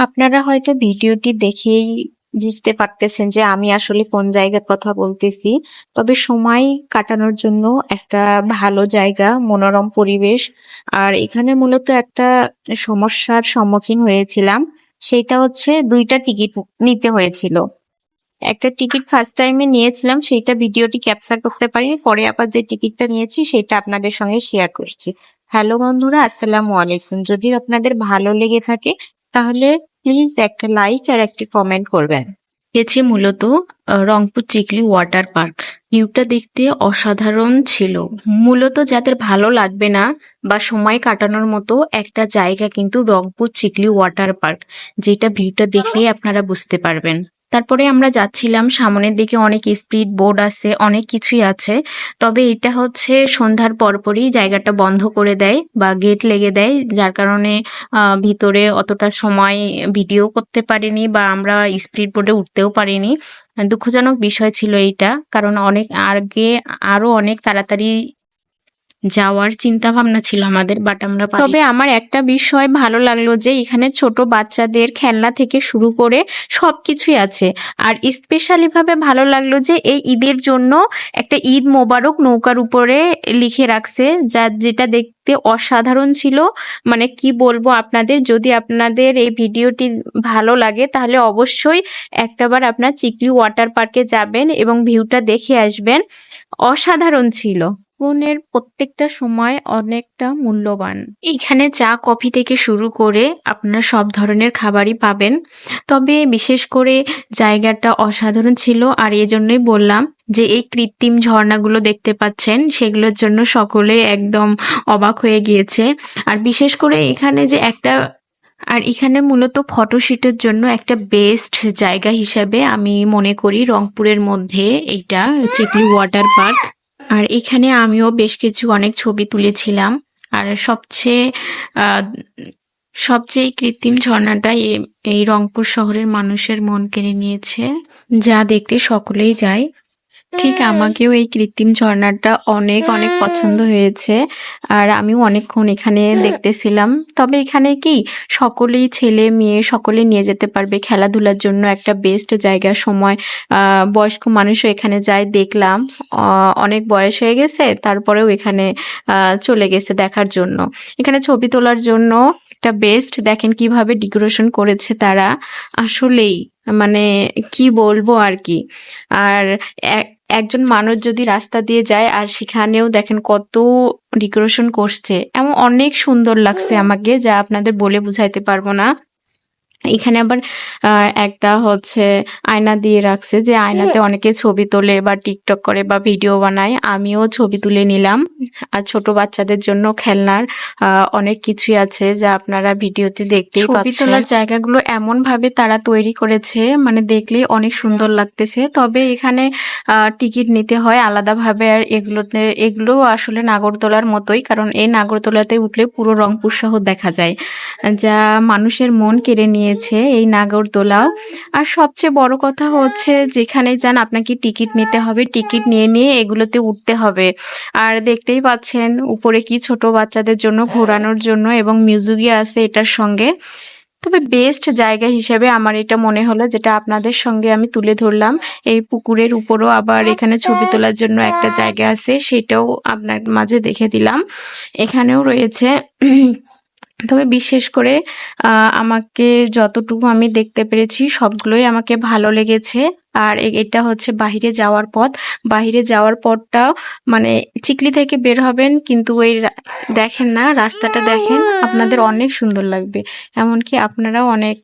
আপনারা হয়তো ভিডিওটি দেখেই বুঝতে পারতেছেন যে আমি আসলে কোন জায়গার কথা বলতেছি। তবে সময় কাটানোর জন্য একটা ভালো জায়গা, মনোরম পরিবেশ। আর এখানে মূলত একটা সমস্যার সম্মুখীন হয়েছিলাম। সেটা হচ্ছে দুইটা টিকিট নিতে হয়েছিল। একটা টিকিট ফার্স্ট টাইমে নিয়েছিলাম, সেইটা ভিডিওটি ক্যাপচার করতে পারিনি। পরে আবার যে টিকিটটা নিয়েছি, সেটা আপনাদের সঙ্গে শেয়ার করছি। হ্যালো বন্ধুরা, আসসালামু আলাইকুম। যদি আপনাদের ভালো লেগে থাকে, তাহলে প্লিজ একটা লাইক আর একটি কমেন্ট করবেন। গেছি মূলত রংপুর চিকলি ওয়াটার পার্ক ভিউটা দেখতে অসাধারণ ছিল। মূলত যাদের ভালো লাগবে না বা সময় কাটানোর মতো একটা জায়গা কিন্তু রংপুর চিকলি ওয়াটার পার্ক যেটা ভিউটা দেখলেই আপনারা বুঝতে পারবেন। তারপরে আমরা যাচ্ছিলাম, সামনের দিকে অনেক স্পিড বোর্ড আছে, অনেক কিছুই আছে। তবে এটা হচ্ছে সন্ধ্যার পরপরই জায়গাটা বন্ধ করে দেয় বা গেট লেগে দেয়, যার কারণে ভিতরে অতটা সময় ভিডিও করতে পারিনি বা আমরা স্পিড বোর্ডে উঠতেও পারিনি। দুঃখজনক বিষয় ছিল এইটা, কারণ অনেক আগে আরও অনেক তাড়াতাড়ি যাওয়ার চিন্তা ভাবনা ছিল আমাদের বাট আমরা তবে আমার একটা বিষয় ভালো লাগল যে এখানে ছোট বাচ্চাদের খেলনা থেকে শুরু করে সবকিছুই আছে। আর স্পেশালি ভাবে ভালো লাগল যে এই ঈদের জন্য একটা ঈদ মোবারক নৌকার উপরে লিখে রাখছে, যা যেটা দেখতে অসাধারণ ছিল। মানে কি বলব আপনাদের, যদি আপনাদের এই ভিডিওটি ভালো লাগে তাহলে অবশ্যই একটাবার আপনার চিকলি ওয়াটার পার্কে যাবেন এবং ভিউটা দেখে আসবেন। অসাধারণ ছিল। জীবনের প্রত্যেকটা সময় অনেকটা মূল্যবান। এখানে চা, কফি থেকে শুরু করে আপনারা সব ধরনের খাবারই পাবেন। তবে বিশেষ করে জায়গাটা অসাধারণ ছিল আর এজন্যই বললাম যে এই কৃত্রিম ঝর্ণাগুলো দেখতে পাচ্ছেন, সেগুলোর জন্য সকলে একদম অবাক হয়ে গিয়েছে। আর বিশেষ করে এখানে যে একটা, আর এখানে মূলত ফটোশুটের জন্য একটা বেস্ট জায়গা হিসাবে আমি মনে করি রংপুরের মধ্যে এইটা, চিকলি ওয়াটার পার্ক। আর এখানে আমিও বেশ কিছু অনেক ছবি তুলেছিলাম। আর সবচেয়ে সবচেয়ে কৃত্রিম ঝর্ণাটা এই রংপুর শহরের মানুষের মন কেড়ে নিয়েছে, যা দেখতে সকলেই যায়। ঠিক আমাকেও এই কৃত্রিম ঝর্ণাটা অনেক অনেক পছন্দ হয়েছে। আর আমিও অনেকক্ষণ এখানে দেখতেছিলাম। তবে এখানে কি সকলেই ছেলে মেয়ে সকলে নিয়ে যেতে পারবে খেলাধুলার জন্য একটা বেস্ট জায়গা। সময় আহ, বয়স্ক মানুষও এখানে যায় দেখলাম। অনেক বয়স হয়ে গেছে তারপরেও এখানে চলে গেছে দেখার জন্য। এখানে ছবি তোলার জন্য একটা বেস্ট দেখেন কীভাবে ডেকোরেশন করেছে তারা। আসলেই মানে কি বলব আর কি। আর একজন মানুষ যদি রাস্তা দিয়ে যায় আর সেখানেও দেখেন কত ডেকোরেশন করছে এমন অনেক সুন্দর লাগছে আমাকে যা আপনাদের বলে বুঝাইতে পারব না। এখানে আবার একটা হচ্ছে আয়না দিয়ে রাখছে যে আয়নাতে অনেকে ছবি তোলে বা টিকটক করে বা ভিডিও বানায়। আমিও ছবি তুলে নিলাম। আর ছোট বাচ্চাদের জন্য খেলনার অনেক কিছুই আছে যা আপনারা ভিডিওতে দেখতেই ছবি তোলার জায়গাগুলো এমন ভাবে তারা তৈরি করেছে মানে দেখলেই অনেক সুন্দর লাগতেছে। তবে এখানে টিকিট নিতে হয় আলাদাভাবে আর এগুলোতে এগুলো আসলে নাগরদোলার মতোই কারণ এই নাগরদোলাতে উঠলে পুরো রংপুর শহর দেখা যায়। যা মানুষের মন কেড়ে নিয়েছে এই নাগরদোলাও আর সবচেয়ে বড় কথা হচ্ছে যেখানে যান আপনাকে টিকিট নিতে হবে, টিকিট নিয়ে নিয়ে এগুলোতে উঠতে হবে। আর দেখতেই পাচ্ছেন উপরে কি ছোট বাচ্চাদের জন্য, ঘোরানোর জন্য এবং মিউজিকই আছে এটার সঙ্গে। তবে বেস্ট জায়গা হিসেবে আমার এটা মনে হলো যেটা আপনাদের সঙ্গে আমি তুলে ধরলাম। এই পুকুরের উপরও আবার এখানে ছবি তোলার জন্য একটা জায়গা আছে, সেটাও আপনার মাঝে দেখে দিলাম। এখানেও রয়েছে তবে বিশেষ করে আমাকে যতটুকু আমি দেখতে পেরেছি, সবগুলোই আমাকে ভালো লেগেছে। আর এটা হচ্ছে বাহিরে যাওয়ার পথ। বাহিরে যাওয়ার পথটাও মানে চিকলি থেকে বের হবেন, কিন্তু ওই দেখেন না, রাস্তাটা দেখেন, আপনাদের অনেক সুন্দর লাগবে। এমনকি আপনারাও অনেক